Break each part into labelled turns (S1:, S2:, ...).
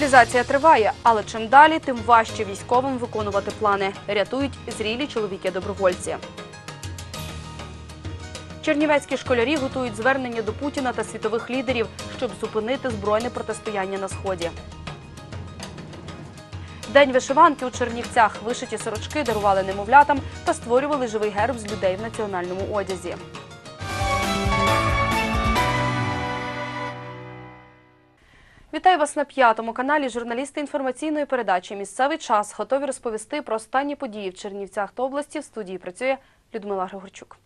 S1: Мобілізація триває, але чим далі, тим важче військовим виконувати плани. Рятують зрілі чоловіки-добровольці. Чернівецькі школярі готують звернення до Путіна та світових лідерів, щоб зупинити збройне протистояння на сході. День вишиванки у Чернівцях. Вишиті сорочки дарували немовлятам та створювали живий герб з людей в національному одязі. Вітаю вас на п'ятому каналі. Журналісти інформаційної передачі Місцевий час готові розповісти про останні події в Чернівцях та області. В студії працює Людмила Григорчук.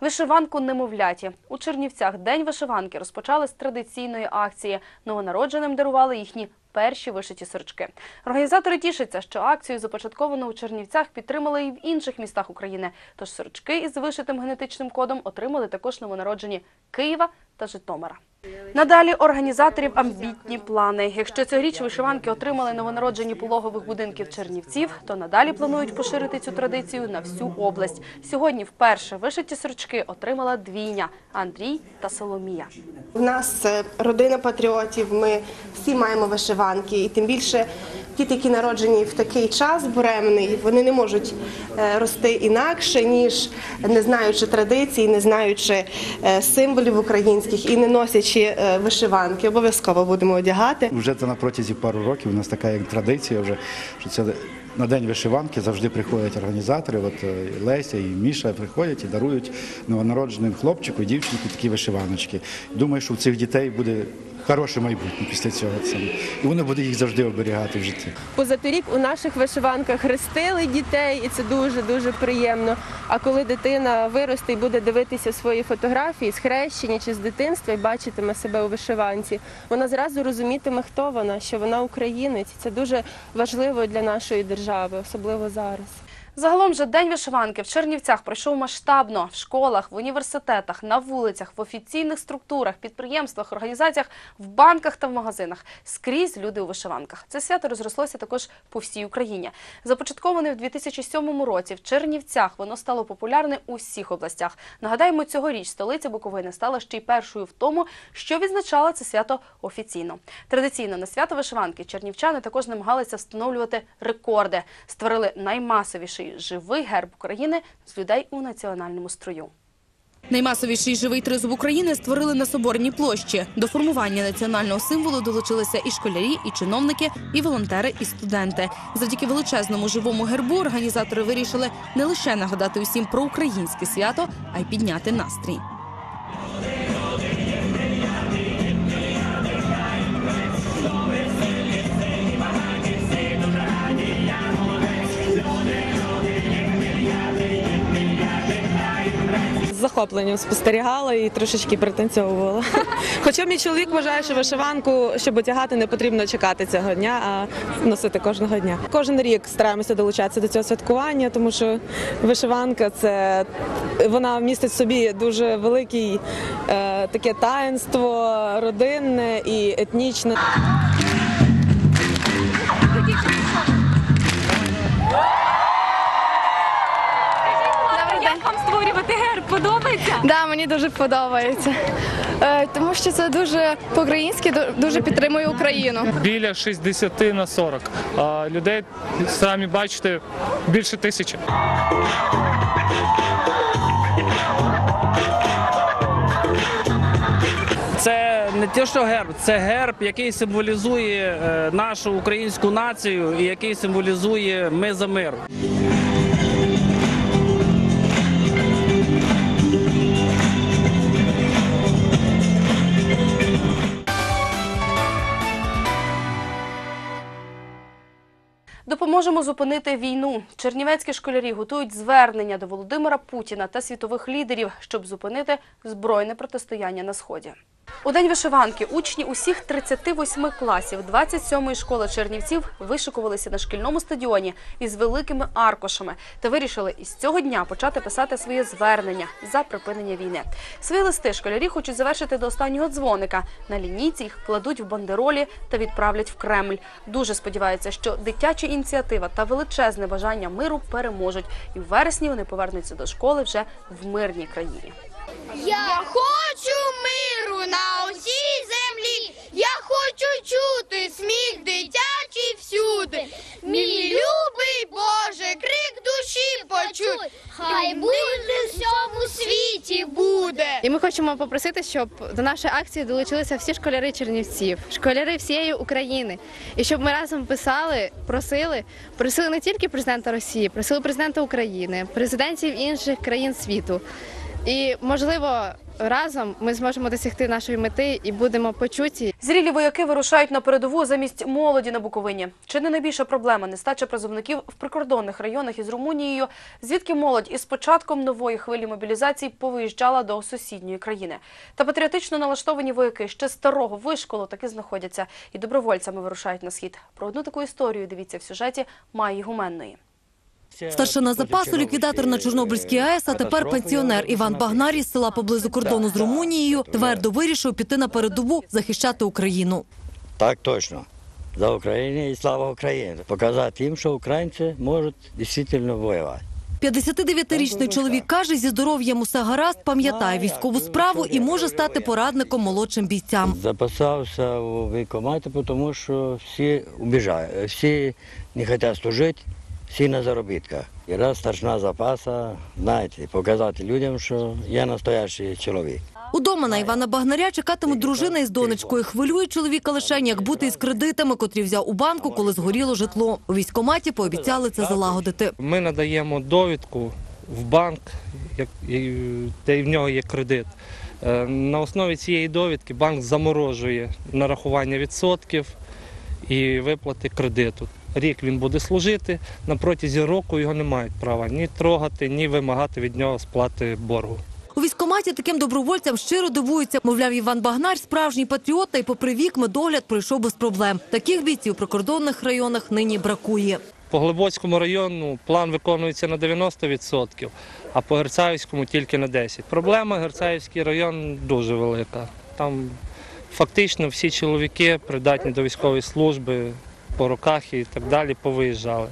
S1: Вишиванку немовляті у Чернівцях День вишиванки розпочали з традиційної акції. Новонародженим дарували їхні перші вишиті сорочки. Організатори тішаться, що акцію, започатковану у Чернівцях, підтримали і в інших містах України. Тож сорочки із вишитим генетичним кодом отримали також новонароджені Києва та Житомира. Надалі організаторів амбітні плани. Якщо цьогоріч вишиванки отримали новонароджені пологових будинків Чернівців, то надалі планують поширити цю традицію на всю область. Сьогодні вперше вишиті сорочки отримала двійня Андрій та Соломія.
S2: У нас е, родина патріотів. Ми всі маємо вишиванки, і тим більше діти, які народжені в такий час буремний, вони не можуть е, рости інакше, ніж не знаючи традицій, не знаючи е, символів українських і не носячи е, вишиванки. Обов'язково будемо одягати.
S3: Вже це на протязі пару років у нас така як традиція, вже що це на день вишиванки завжди приходять організатори. От е, Леся і Міша приходять і дарують новонародженим хлопчику і дівчинку такі вишиваночки. Думаю, що у цих дітей буде хороше майбутнє після цього. І воно буде їх завжди оберігати в житті.
S4: Позаторік у наших вишиванках хрестили дітей, і це дуже дуже приємно. А коли дитина виросте і буде дивитися свої фотографії з хрещення чи з дитинства і бачитиме себе у вишиванці, вона зразу розумітиме, хто вона, що вона українець. Це дуже важливо для нашої держави, особливо зараз.
S1: Загалом же день вишиванки в Чернівцях пройшов масштабно в школах, в університетах, на вулицях, в офіційних структурах, підприємствах, організаціях, в банках та в магазинах. Скрізь люди у вишиванках. Це свято розрослося також по всій Україні. Започатковане в 2007 році в Чернівцях воно стало популярне у всіх областях. Нагадаємо, цьогоріч столиця Буковини стала ще й першою в тому, що відзначала це свято офіційно. Традиційно на свято вишиванки чернівчани також намагалися встановлювати рекорди. Створили наймасовіший живий герб України з людей у національному строю.
S5: Наймасовіший живий тризуб України створили на Соборній площі. До формування національного символу долучилися і школярі, і чиновники, і волонтери, і студенти. Завдяки величезному живому гербу організатори вирішили не лише нагадати усім про українське свято, а й підняти настрій.
S6: Захопленням спостерігала і трошечки пританцьовувала. Хоча мій чоловік вважає, що вишиванку, щоб одягати, не потрібно чекати цього дня, а носити кожного дня. Кожен рік стараємося долучатися до цього святкування, тому що вишиванка це вона містить собі дуже великий е, таке таїнство родинне і етнічне.
S7: Да, мені дуже подобається. Е, тому що це дуже по-українськи, дуже підтримує Україну.
S8: біля 60 на 40. А людей самі бачите більше тисячі.
S9: Це не те, що герб, це герб, який символізує е, нашу українську націю і який символізує ми за мир.
S1: Допоможемо зупинити війну. Чернівецькі школярі готують звернення до Володимира Путіна та світових лідерів, щоб зупинити збройне протистояння на сході. У день вишиванки учні усіх 38 класів 27-ї школи Чернівців вишикувалися на шкільному стадіоні із великими аркушами та вирішили із цього дня почати писати своє звернення за припинення війни. Свої листи школярі хочуть завершити до останнього дзвоника. На лінійці їх кладуть в бандеролі та відправлять в Кремль. Дуже сподіваються, що дитяча ініціатива та величезне бажання миру переможуть, і в вересні вони повернуться до школи вже в мирній країні.
S10: Я хочу миру на усій землі. Я хочу чути сміх дитячий всюди. Мій любий Боже, крик душі почуй. Хай буде в всьому світі буде.
S7: І ми хочемо попросити, щоб до нашої акції долучилися всі школяри Чернівців, школяри всієї України. І щоб ми разом писали, просили, просили не тільки президента Росії, просили президента України, президентів інших країн світу. І можливо, разом ми зможемо досягти нашої мети і будемо почуті.
S1: Зрілі вояки вирушають на передову замість молоді на Буковині. Чи не найбільша проблема нестача призовників в прикордонних районах із Румунією, звідки молодь із початком нової хвилі мобілізації повиїжджала до сусідньої країни. Та патріотично налаштовані вояки ще старого вишколу таки знаходяться і добровольцями вирушають на схід. Про одну таку історію дивіться в сюжеті Майї Гуменної.
S11: Старшина запасу, ліквідатор на Чорнобильській АЕС, а тепер пенсіонер Іван Багнарій з села поблизу кордону з Румунією твердо вирішив піти на передову захищати Україну.
S12: Так точно. За Україну і слава Україні. Показати їм, що українці можуть дійсно воювати.
S11: 59-річний чоловік каже, зі здоров'ям усе гаразд, пам'ятає військову справу і може стати порадником молодшим бійцям.
S12: Записався у війкоматі, тому що всі убіжають, всі не хочуть служити, всі на заробітках. І раз старшина запаса, знаєте, показати людям, що я настоящий чоловік.
S11: Удома на Івана Багнаря чекатимуть дружина із донечкою. Хвилює чоловіка лише як бути із кредитами, котрі взяв у банку, коли згоріло житло. У військкоматі пообіцяли це залагодити.
S8: Ми надаємо довідку в банк, де в нього є кредит. Е, На основі цієї довідки банк заморожує нарахування відсотків і виплати кредиту. Рік він буде служити, на протязі року його не мають права ні трогати, ні вимагати від нього сплати боргу.
S11: У військкоматі таким добровольцям щиро дивуються. Мовляв, Іван Багнар справжній патріот, та й попри вік медогляд пройшов без проблем. Таких бійців у прикордонних районах нині бракує.
S8: По Глибоцькому району план виконується на 90%, а по Герцаївському тільки на 10%. Проблема Герцаївський район дуже велика. Там фактично всі чоловіки, придатні до військової служби, по роках і так далі, повиїжджали.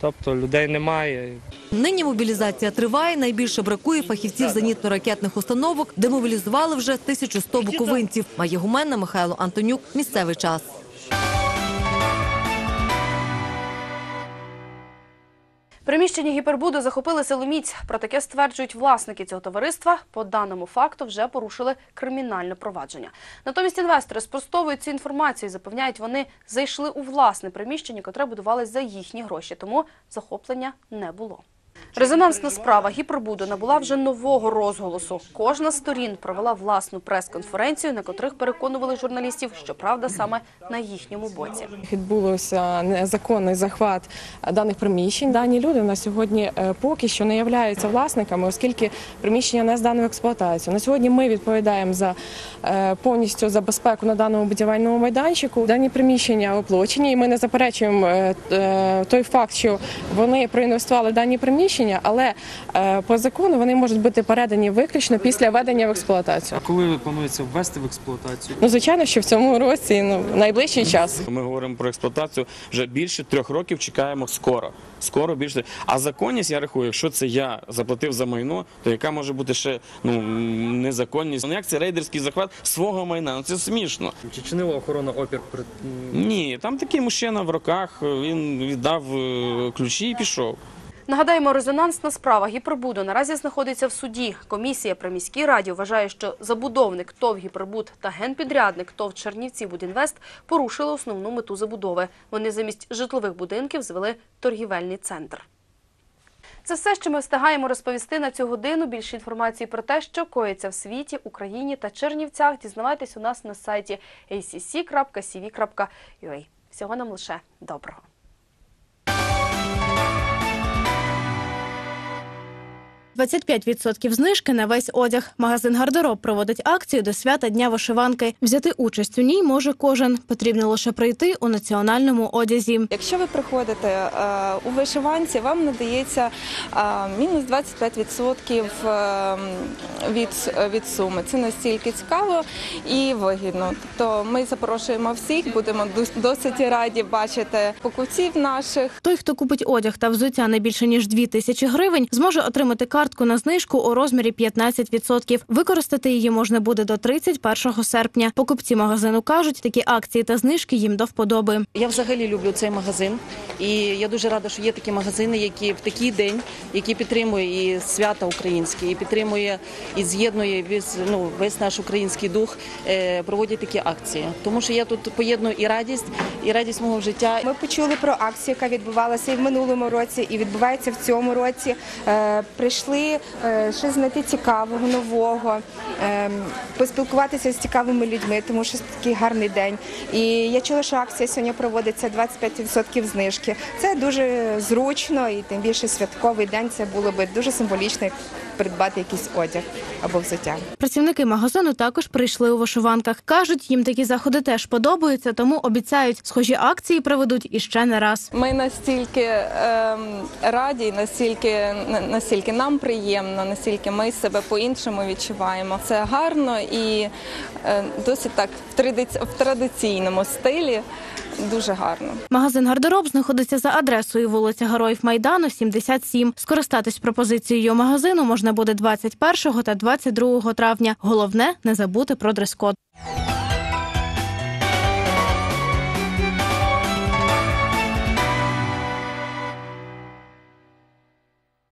S8: Тобто людей немає.
S11: Нині мобілізація триває. Найбільше бракує фахівців зенітно-ракетних установок, де мобілізували вже 1100 буковинців. Має гуменна Михайло Антонюк. Місцевий час.
S1: Приміщення гіпербуду захопили силоміць. Про таке стверджують власники цього товариства. По даному факту вже порушили кримінальне провадження. Натомість інвестори спростовують цю інформацію і запевняють, вони зайшли у власне приміщення, котре будувалось за їхні гроші, тому захоплення не було. Резонансна справа гіпербуду набула вже нового розголосу. Кожна з сторін провела власну прес-конференцію, на котрих переконували журналістів, що правда саме на їхньому боці.
S13: Відбулося незаконний захват даних приміщень. Дані люди на сьогодні е, поки що не являються власниками, оскільки приміщення не здано в експлуатацію. На сьогодні ми відповідаємо за е, повністю за безпеку на даному будівельному майданчику. Дані приміщення оплачені, і ми не заперечуємо е, той факт, що вони проінвестували дані приміщення, але е, по закону вони можуть бути передані виключно після введення в експлуатацію.
S14: А коли планується ввести в експлуатацію?
S13: Ну звичайно, що в цьому році ну в найближчий час.
S14: Ми говоримо про експлуатацію вже більше трьох років. Чекаємо скоро. Скоро більше. А законність я рахую, якщо це я заплатив за майно, то яка може бути ще ну незаконність? Ну як це рейдерський захват свого майна? Ну це смішно.
S15: Чи чинила охорона опір при
S14: Ні, там такий мужчина в руках. Він віддав е, ключі і пішов.
S1: Нагадаємо, резонансна справа гіпербуду наразі знаходиться в суді. Комісія при міській раді вважає, що забудовник ТОВ «Гіпербуд» та генпідрядник ТОВ «Чернівці Будінвест» порушили основну мету забудови. Вони замість житлових будинків звели торгівельний центр. Це все, що ми встигаємо розповісти на цю годину. Більше інформації про те, що коїться в світі, Україні та Чернівцях, дізнавайтесь у нас на сайті acc.cv.ua. Всього нам лише доброго.
S16: – 25% знижки на весь одяг. Магазин «Гардероб» проводить акцію до свята Дня вишиванки. Взяти участь у ній може кожен. Потрібно лише прийти у національному одязі.
S17: Якщо ви приходите е, у вишиванці, вам надається е, мінус 25% е, від, від суми. Це настільки цікаво і вигідно. Тобто ми запрошуємо всіх, будемо дос- досить раді бачити покупців наших.
S16: Той, хто купить одяг та взуття не більше ніж 2 тисячі гривень, зможе отримати карту картку на знижку у розмірі 15%. Використати її можна буде до 31 серпня. Покупці магазину кажуть, такі акції та знижки їм до вподоби.
S18: Я взагалі люблю цей магазин, і я дуже рада, що є такі магазини, які в такий день, які підтримує і свята українське, і підтримує і з'єднує весь, ну, весь наш український дух, е, проводять такі акції. Тому що я тут поєдную і радість, і радість мого життя.
S19: Ми почули про акцію, яка відбувалася і в минулому році, і відбувається в цьому році. Е, прийшли е, щось знайти цікавого, нового, е, поспілкуватися з цікавими людьми, тому що такий гарний день. І я чула, що акція сьогодні проводиться 25% знижки. Це дуже зручно і тим більше святковий день. Це було би дуже символічно придбати якийсь одяг або взуття.
S16: Працівники магазину також прийшли у вишиванках. кажуть, їм такі заходи теж подобаються, тому обіцяють, схожі акції проведуть іще не раз.
S17: Ми настільки ем, раді, настільки, настільки нам приємно, настільки ми себе по-іншому відчуваємо. Це гарно і е, досить так в, в традиційному стилі. Дуже гарно.
S16: Магазин гардероб знаходиться за адресою вулиця Героїв Майдану, 77. Скористатись пропозицією магазину можна буде 21 та 22 травня. Головне не забути про дрес-код.